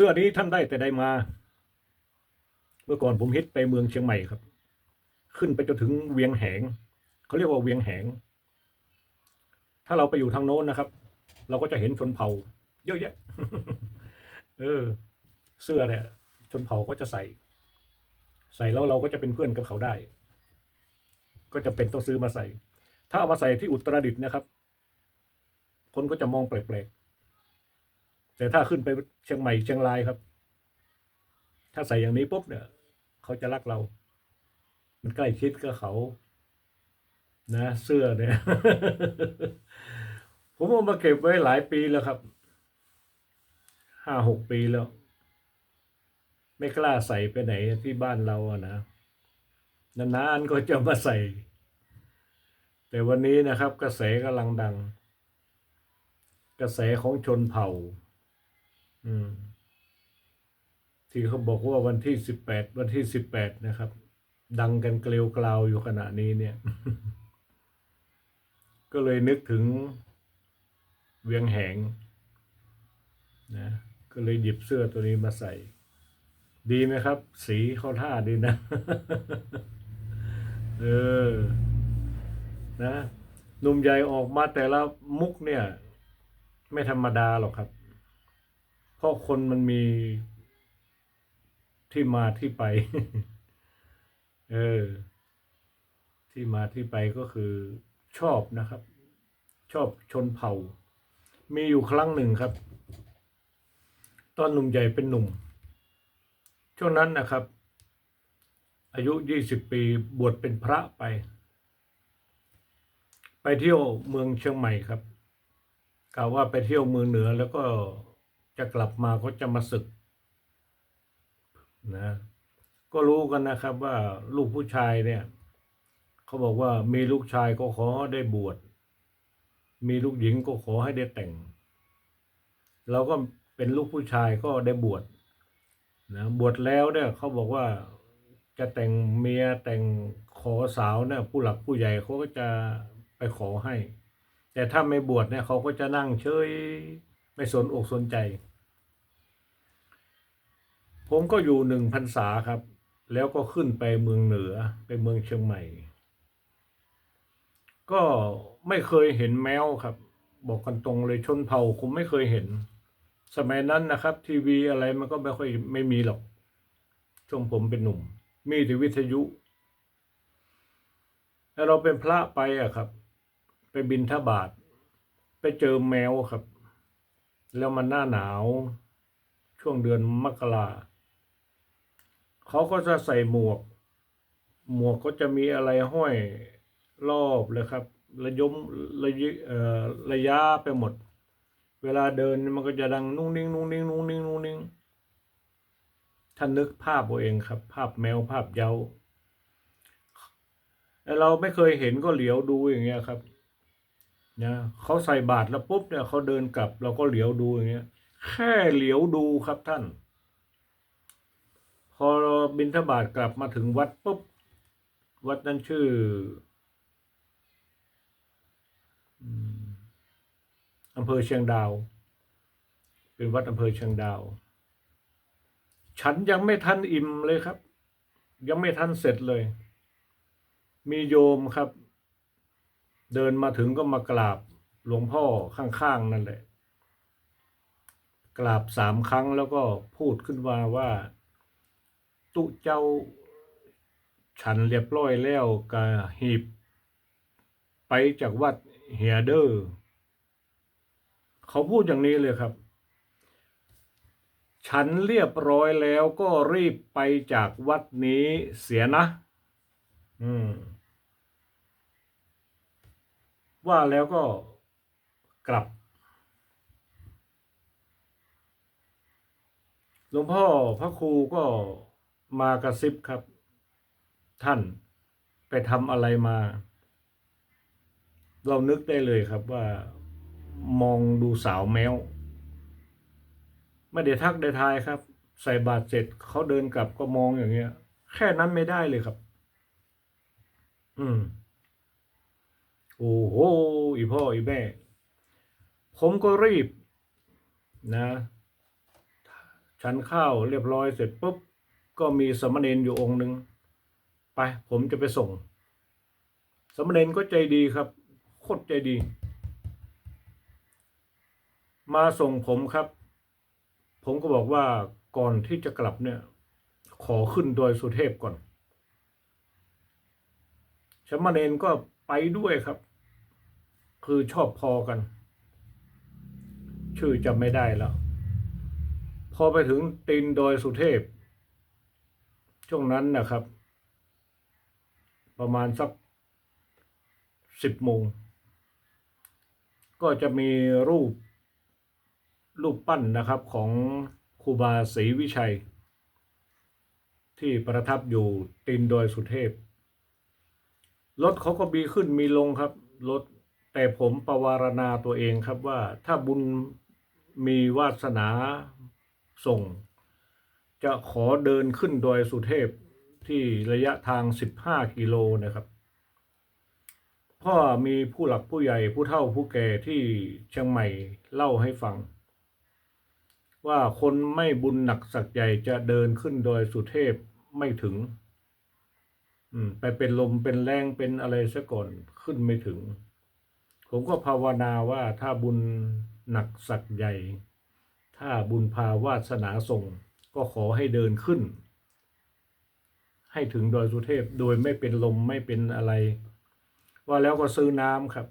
สื้อนี้ท่านได้แต่ได้มา เมื่อก่อนผมฮิตไปเมืองเชียงใหม่ครับ ขึ้นไปจนถึงเวียงแหงเขาเรียกว่าเวียงแหง ถ้าเราไปอยู่ทางโน้นนะครับ เราก็จะเห็นชนเผ่า เยอะแยะเออ เสื้อเนี่ยชนเผ่าก็จะใส่ ใส่แล้วเราก็จะเป็นเพื่อนกับเขาได้ ก็จะเป็นต้องซื้อมาใส่ ถ้าเอามาใส่ที่อุตรดิตถ์นะครับ คนก็จะมองแปลกๆ แต่ถ้าขึ้นไปเชียงใหม่เชียงรายครับ ถ้าใส่อย่างนี้ปุ๊บเนี่ย เขาจะรักเรา มันใกล้ชิดกับเขา นะ เสื้อเนี่ย ผมเอามาเก็บไว้หลายปีแล้วครับห้าหกปีแล้ว ไม่กล้าใส่ไปไหนที่บ้านเราอะนะนานๆก็จะมาใส่ แต่วันนี้นะครับ กระแสกำลังดัง กระแสของชนเผ่า ที่เขาบอกว่าวันที่สิบแปดวันที่สิบแปดนะครับ ดังกันเกลียวกราวอยู่ขณะนี้เนี่ย ก็เลยนึกถึงเวียงแหง นะ ก็เลยหยิบเสื้อตัวนี้มาใส่ ดีไหมครับ สีเข้าท่าดีนะ เออ นะหนุ่มใหญ่ออกมาแต่ละมุกเนี่ย ไม่ธรรมดาหรอกครับ เพราะคนมันมีที่มาที่ไป เออ ที่มาที่ไปก็คือชอบนะครับ ชอบชนเผ่า มีอยู่ครั้งหนึ่งครับ ตอนหนุ่มใหญ่เป็นหนุ่ม ช่วงนั้นนะครับ อายุยี่สิบปีบวชเป็นพระไป ไปเที่ยวเมืองเชียงใหม่ครับกล่าวว่าไปเที่ยวเมืองเหนือแล้วก็ จะกลับมาก็จะมาศึกนะก็รู้กันนะครับว่าลูกผู้ชายเนี่ยเขาบอกว่ามีลูกชายก็ขอได้บวชมีลูกหญิงก็ขอให้ได้แต่ง เราก็เป็นลูกผู้ชายก็ได้บวชนะบวชแล้วเนี่ยเขาบอกว่าจะแต่งเมียแต่งขอสาวเนี่ยผู้หลักผู้ใหญ่เขาก็จะไปขอให้ แต่ถ้าไม่บวชเนี่ยเขาก็จะนั่งเฉยไม่สนอกสนใจ ผมก็อยู่หนึ่งพรรษาครับ แล้วก็ขึ้นไปเมืองเหนือไปเมืองเชียงใหม่ ก็ไม่เคยเห็นแมวครับ บอกกันตรงเลยชนเผ่าผมไม่เคยเห็น สมัยนั้นนะครับ ทีวีอะไรมันก็ไม่ค่อยไม่มีหรอกช่วงผมเป็นหนุ่ม มีแต่วิทยุ แล้วเราเป็นพระไปอะครับ ไปบินทบาทไปเจอแมวครับ แล้วมันหน้าหนาว ช่วงเดือนมกรา เขาก็จะใส่หมวก หมวกก็จะมีอะไรห้อยรอบเลยครับ ระยมระยระยะไปหมด เวลาเดินมันก็จะดังนุ่งนิ่งนุ่งนิ่งนุ่งนิ่งนุ่งนิ่งท่านนึกภาพเอาเองครับ ภาพแมวภาพเยาแต่เราไม่เคยเห็นก็เหลียวดูอย่างเงี้ยครับนะเขาใส่บาตรแล้วปุ๊บเนี่ยเขาเดินกลับ เราก็เหลียวดูอย่างเงี้ย แค่เหลียวดูครับท่าน บินทบาทกลับมาถึงวัดปุ๊บ วัดนั้นชื่ออืมอำเภอเชียงดาว เป็นวัดอำเภอเชียงดาว ฉันยังไม่ทันอิ่มเลยครับ ยังไม่ทันเสร็จเลย มีโยมครับ เดินมาถึงก็มากราบหลวงพ่อข้างๆนั่นแหละ กราบสามครั้งแล้วก็พูดขึ้นมาว่า ตุเจ้า ฉันเรียบร้อยแล้วกะหีบ ไปจากวัดเฮียเดอร์เขาพูดอย่างนี้เลยครับ ฉันเรียบร้อยแล้วก็รีบไปจากวัดนี้เสียนะ อืม ว่าแล้วก็กลับหลวงพ่อพระครูก็ มากระซิบครับ ท่านไปทำอะไรมา เรานึกได้เลยครับว่า มองดูสาวแมวไม่ได้ทักได้ทายครับ ใส่บาตรเสร็จเขาเดินกลับก็มองอย่างเงี้ย แค่นั้นไม่ได้เลยครับ อืม โอ้โหอีพ่ออีแม่ ผมก็รีบนะฉันข้าวเรียบร้อยเสร็จปุ๊บ ก็มีสามเณรอยู่องค์หนึ่งไป ผมจะไปส่งสามเณรก็ใจดีครับ โคตรใจดี มาส่งผมครับ ผมก็บอกว่าก่อนที่จะกลับเนี่ย ขอขึ้นดอยสุเทพก่อนสามเณรก็ไปด้วยครับ คือชอบพอกัน ชื่อจำไม่ได้แล้ว พอไปถึงตีนดอยสุเทพ ช่วงนั้นนะครับ ประมาณสักสิบโมง ก็จะมีรูปรูปปั้นนะครับของครูบาศรีวิชัย ที่ประทับอยู่ตีนดอยสุเทพ รถเขาก็มีขึ้นมีลงครับรถแต่ผมประวารณาตัวเองครับว่าถ้าบุญมีวาสนาส่ง จะขอเดินขึ้นดอยสุเทพที่ระยะทาง 15 กิโลนะครับพ่อมีผู้หลักผู้ใหญ่ผู้เฒ่าผู้แก่ที่เชียงใหม่เล่าให้ฟัง ว่าคนไม่บุญหนักสักใหญ่จะเดินขึ้นดอยสุเทพไม่ถึงไปเป็นลมเป็นแรงเป็นอะไรซะก่อนขึ้นไม่ถึง ผมก็ภาวนาว่าถ้าบุญหนักสักใหญ่ ถ้าบุญพาวาสนาส่ง ก็ขอให้เดินขึ้น ให้ถึงดอยสุเทพโดยไม่เป็นลมไม่เป็นอะไร ว่าแล้วก็ซื้อน้ำครับ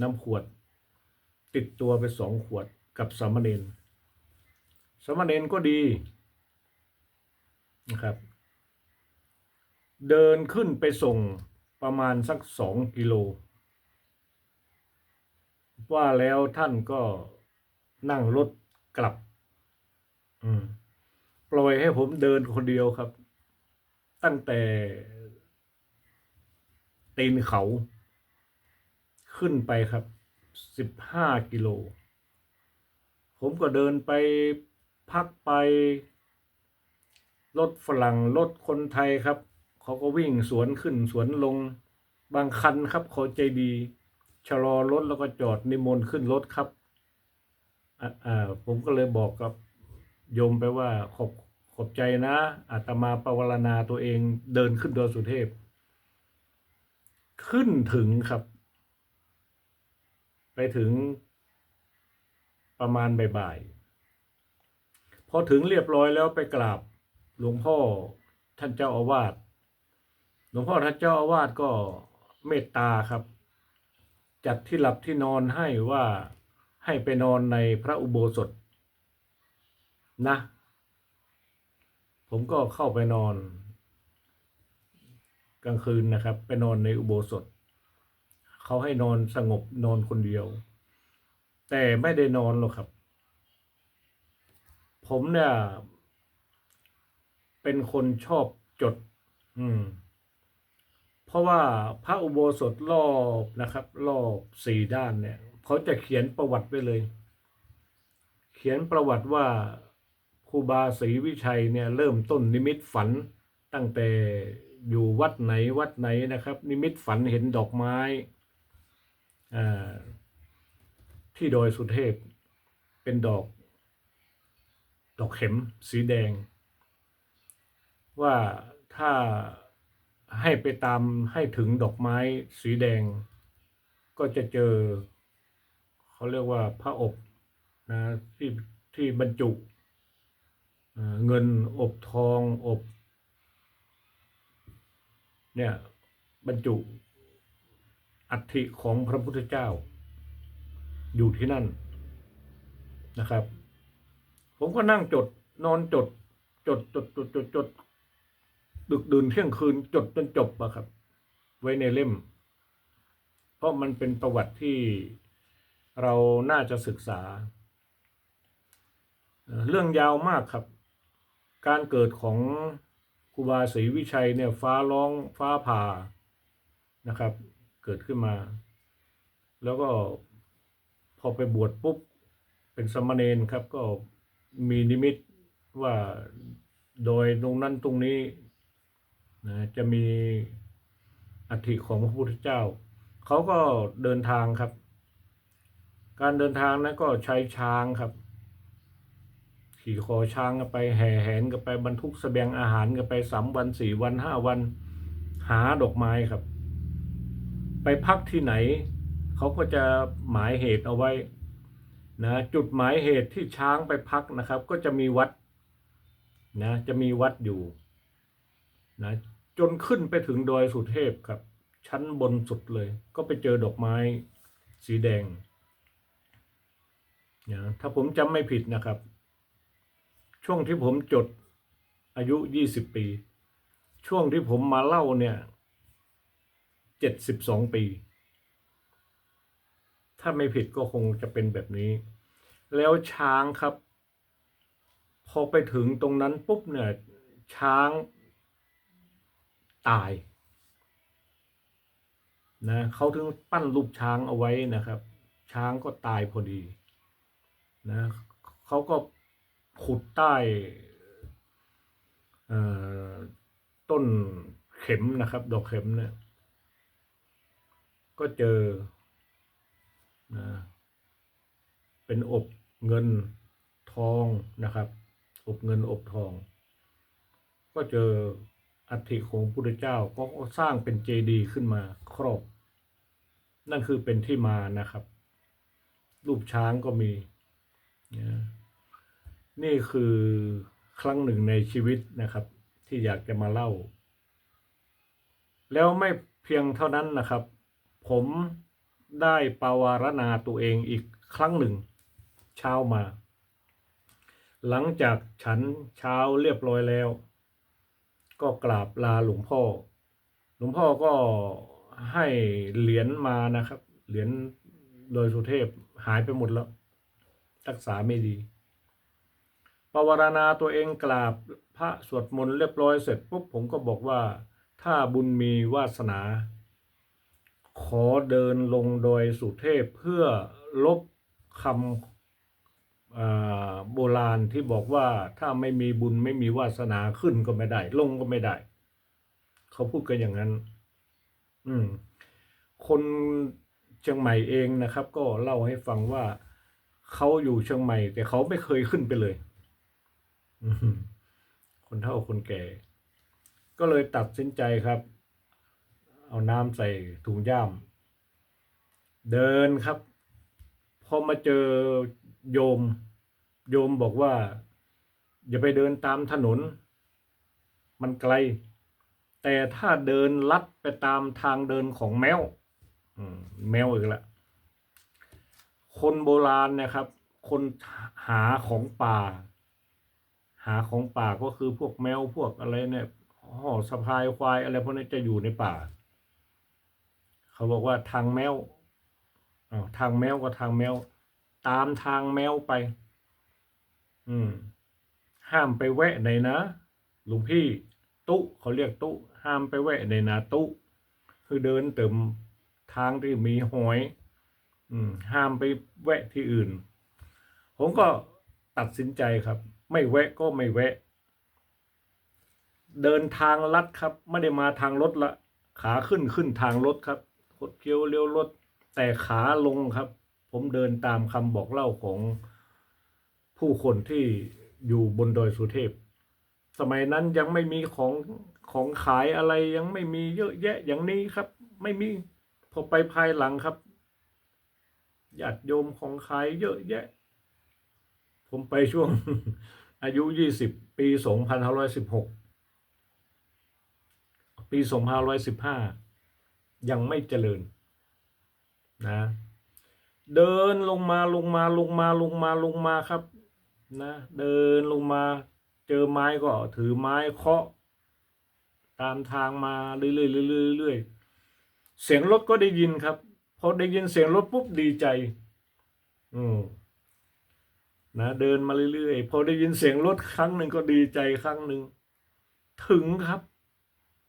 น้ำขวด ติดตัวไปสองขวดกับสามเณรสามเณรก็ดีนะครับ เดินขึ้นไปส่งประมาณสักสองกิโล ว่าแล้วท่านก็นั่งรถกลับ อืม ปล่อยให้ผมเดินคนเดียวครับ ตั้งแต่ตีนเขา ขึ้นไปครับสิบห้ากิโล ผมก็เดินไปพักไปรถฝรั่งรถคนไทยครับ เขาก็วิ่งสวนขึ้นสวนลง บางคันครับเขาใจดีชะลอรถแล้วก็จอดนิมนต์ขึ้นรถครับอ่าผมก็เลยบอกกับ โยมไปว่าขอบขอบใจนะอาตมาปวารณาตัวเองเดินขึ้นดอยสุเทพ ขึ้นถึงครับ ไปถึงประมาณบ่ายๆพอถึงเรียบร้อยแล้วไปกราบหลวงพ่อท่านเจ้าอาวาสหลวงพ่อท่านเจ้าอาวาสก็เมตตาครับ จัดที่หลับที่นอนให้ว่าให้ไปนอนในพระอุโบสถ นะ ผมก็เข้าไปนอน กลางคืนนะครับ ไปนอนในอุโบสถ เขาให้นอนสงบนอนคนเดียว แต่ไม่ได้นอนหรอกครับ ผมเนี่ยเป็นคนชอบจด อืม เพราะว่าพระอุโบสถรอบนะครับ รอบสี่ด้านเนี่ย เขาจะเขียนประวัติไว้เลย เขียนประวัติว่า ครูบาศรีวิชัยเนี่ยเริ่มต้นนิมิตฝันตั้งแต่อยู่วัดไหนวัดไหนนะครับ นิมิตฝันเห็นดอกไม้ที่ดอยสุเทพเป็นดอก ดอกเข็มสีแดง ว่าถ้าให้ไปตามให้ถึงดอกไม้สีแดง ก็จะเจอ เขาเรียกว่าพระอบนะที่ที่บรรจุ เงินอบทองอบเนี่ยบรรจุอัฐิของพระพุทธเจ้า อยู่ที่นั่นนะครับ ผมก็นั่งจดนอนจด จดจดจดจดจดดึกดื่นเที่ยงคืนจดจนจบอะครับ ไว้ในเล่ม เพราะมันเป็นประวัติที่เราน่าจะศึกษา เรื่องยาวมากครับ การเกิดของครูบาศรีวิชัยเนี่ยฟ้าร้องฟ้าผ่านะครับ เกิดขึ้นมา แล้วก็พอไปบวชปุ๊บเป็นสมณเณรครับก็มีนิมิตว่าโดยตรงนั้นตรงนี้นะจะมีอัฐิของพระพุทธเจ้า เขาก็เดินทางครับ การเดินทางนั้นก็ใช้ช้างครับ ขี่คอช้างกันไปแห่แหนกันไปบรรทุกเสบียงอาหารกันไปสามวันสี่วันห้าวัน หาดอกไม้ครับ ไปพักที่ไหน เขาก็จะหมายเหตุเอาไว้นะจุดหมายเหตุที่ช้างไปพักนะครับ ก็จะมีวัดนะจะมีวัดอยู่นะจนขึ้นไปถึงดอยสุเทพครับ ชั้นบนสุดเลย ก็ไปเจอดอกไม้สีแดงนะถ้าผมจำไม่ผิดนะครับ ช่วงที่ผมจดอายุยี่สิบปี ช่วงที่ผมมาเล่าเนี่ยเจ็ดสิบสองปี ถ้าไม่ผิดก็คงจะเป็นแบบนี้ แล้วช้างครับ พอไปถึงตรงนั้นปุ๊บเนี่ย ช้างตายนะเขาถึงปั้นรูปช้างเอาไว้นะครับ ช้างก็ตายพอดีนะเขาก็ ขุดใต้ต้นเข็มนะครับ ดอกเข็มเนี่ย ก็เจอนะเป็นอบเงินทองนะครับ อบเงินอบทอง ก็เจออัฐิของพุทธเจ้าก็สร้างเป็นเจดีย์ขึ้นมาครอบ นั่นคือเป็นที่มานะครับ รูปช้างก็มีนะ นี่คือครั้งหนึ่งในชีวิตนะครับ ที่อยากจะมาเล่า แล้วไม่เพียงเท่านั้นนะครับ ผมได้ปาวารณาตัวเองอีกครั้งหนึ่ง เช้ามา หลังจากฉันเช้าเรียบร้อยแล้ว ก็กราบลาหลวงพ่อ หลวงพ่อก็ให้เหรียญมานะครับ เหรียญโดยสุเทพหายไปหมดแล้ว รักษาไม่ดี ปวารณาตัวเองกราบพระสวดมนต์เรียบร้อยเสร็จปุ๊บผมก็บอกว่า ถ้าบุญมีวาสนา ขอเดินลงโดยสุเทพเพื่อลบคำโบราณที่บอกว่าถ้าไม่มีบุญไม่มีวาสนาขึ้นก็ไม่ได้ ลงก็ไม่ได้ เขาพูดกันอย่างนั้น อืม คนเชียงใหม่เองนะครับ ก็เล่าให้ฟังว่าเขาอยู่เชียงใหม่ แต่เขาไม่เคยขึ้นไปเลย คนเฒ่าคนแก่ ก็เลยตัดสินใจครับ เอาน้ำใส่ถุงย่าม เดินครับ พอมาเจอโยม โยมบอกว่า อย่าไปเดินตามถนน มันไกล แต่ถ้าเดินลัดไปตามทางเดินของแมวมแมวอีกละคนโบราณนะครับ คนหาของป่า หาของป่าก็คือพวกแมวพวกอะไรเนี่ยห่อสะพายควายอะไรพวกนี้จะอยู่ในป่า เขาบอกว่าทางแมวทางแมวก็ทางแมว ตามทางแมวไป อืม ห้ามไปแวะไหนนะหลวงพี่ ตุเขาเรียกตุห้ามไปแวะในนาตุคือเดินเติมทางที่มีหอย อืม ห้ามไปแวะที่อื่น ผมก็ตัดสินใจครับ ไม่แวะก็ไม่แวะ เดินทางลัดครับ ไม่ได้มาทางรถละ ขาขึ้นขึ้นทางรถครับคดเคี้ยวเลี้ยวรถ แต่ขาลงครับ ผมเดินตามคำบอกเล่าของผู้คนที่อยู่บนดอยสุเทพ สมัยนั้นยังไม่มีของของขายอะไรยังไม่มีเยอะแยะอย่างนี้ครับ ไม่มีพอไปภายหลังครับญาติโยมของขายเยอะแยะ ผมไปช่วงอายุยี่สิบปีสองพันห้าร้อยสิบหกปีสองพันห้าร้อยสิบห้ายังไม่เจริญนะเดินลงมาลงมาลงมาลงมาลงมาครับนะเดินลงมาเจอไม้ก็ถือไม้เคาะ ตามทางมาเรื่อยๆเรื่อยๆเรื่อยเสียงรถก็ได้ยินครับ พอได้ยินเสียงรถปุ๊บดีใจ อืม นะเดินมาเรื่อยๆ พอได้ยินเสียงรถครั้งหนึ่งก็ดีใจครั้งหนึ่งถึงครับ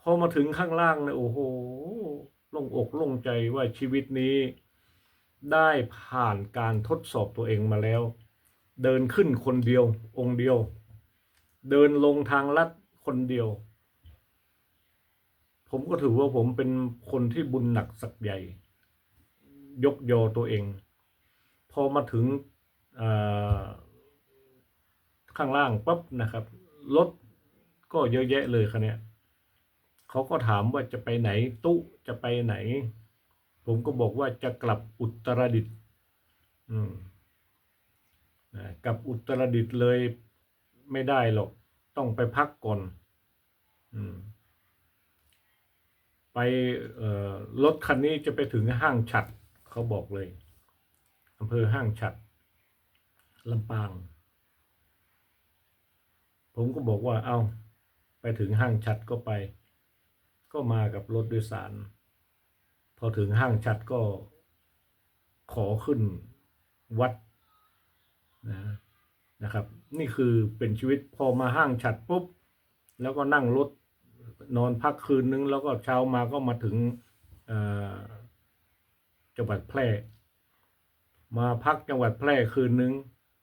พอมาถึงข้างล่างเนี่ยโอ้โหโล่งอกโล่งใจว่าชีวิตนี้ ได้ผ่านการทดสอบตัวเองมาแล้ว เดินขึ้นคนเดียว องค์เดียว เดินลงทางลัดคนเดียว ผมก็ถือว่าผมเป็นคนที่บุญหนักสักใหญ่ ยกยอตัวเอง พอมาถึง ข้างล่างปั๊บนะครับรถก็เยอะแยะเลยคันเนี้ยเขาก็ถามว่าจะไปไหนตู้จะไปไหน ผมก็บอกว่าจะกลับอุตรดิตถ์นะกลับอุตรดิตถ์เลยไม่ได้หรอก ต้องไปพักก่อนอไปรถคันนี้จะไปถึงห้างฉัดเขาบอกเลยอำเภอห้างฉัด ลำปาง ผมก็บอกว่าเอาไปถึงห้างฉัดก็ไป ก็มากับรถโดยสาร พอถึงห้างฉัดก็ขอขึ้นวัดนะนะครับ นี่คือเป็นชีวิตพอมาห้างฉัดปุ๊บ แล้วก็นั่งรถนอนพักคืนนึง แล้วก็เช้ามาก็มาถึงจังหวัดแพร่ มาพักจังหวัดแพร่คืนนึง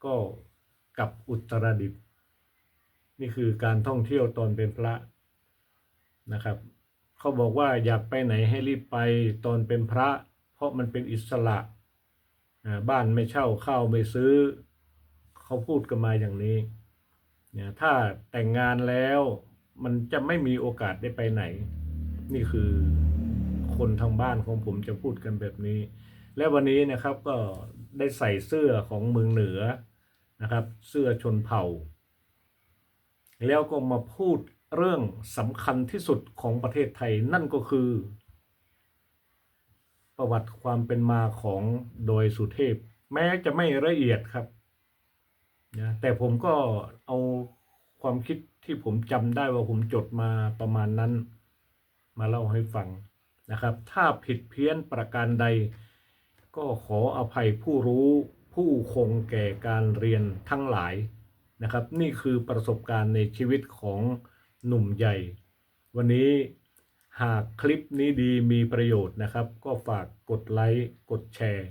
ก็กับอุตรดิตถ์นี่คือการท่องเที่ยวตอนเป็นพระนะครับ เขาบอกว่าอยากไปไหนให้รีบไปตอนเป็นพระ เพราะมันเป็นอิสระบ้านไม่เช่าข้าวไม่ซื้อ เขาพูดกันมาอย่างนี้เนี่ยถ้าแต่งงานแล้วมันจะไม่มีโอกาสได้ไปไหน นี่คือคนทางบ้านของผมจะพูดกันแบบนี้ และวันนี้นะครับก็ได้ใส่เสื้อของเมืองเหนือ นะครับเสื้อชนเผ่า แล้วก็มาพูดเรื่องสำคัญที่สุดของประเทศไทยนั่นก็คือ ประวัติความเป็นมาของโดยสุเทพ แม้จะไม่ละเอียดครับนะแต่ผมก็เอาความคิดที่ผมจำได้ว่าผมจดมาประมาณนั้น มาเล่าให้ฟังนะครับ ถ้าผิดเพี้ยนประการใด ก็ขออภัยผู้รู้ ผู้คงแก่การเรียนทั้งหลายนะครับ นี่คือประสบการณ์ในชีวิตของหนุ่มใหญ่ วันนี้หากคลิปนี้ดีมีประโยชน์นะครับ ก็ฝากกดไลค์ กดแชร์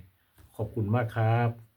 ขอบคุณมากครับ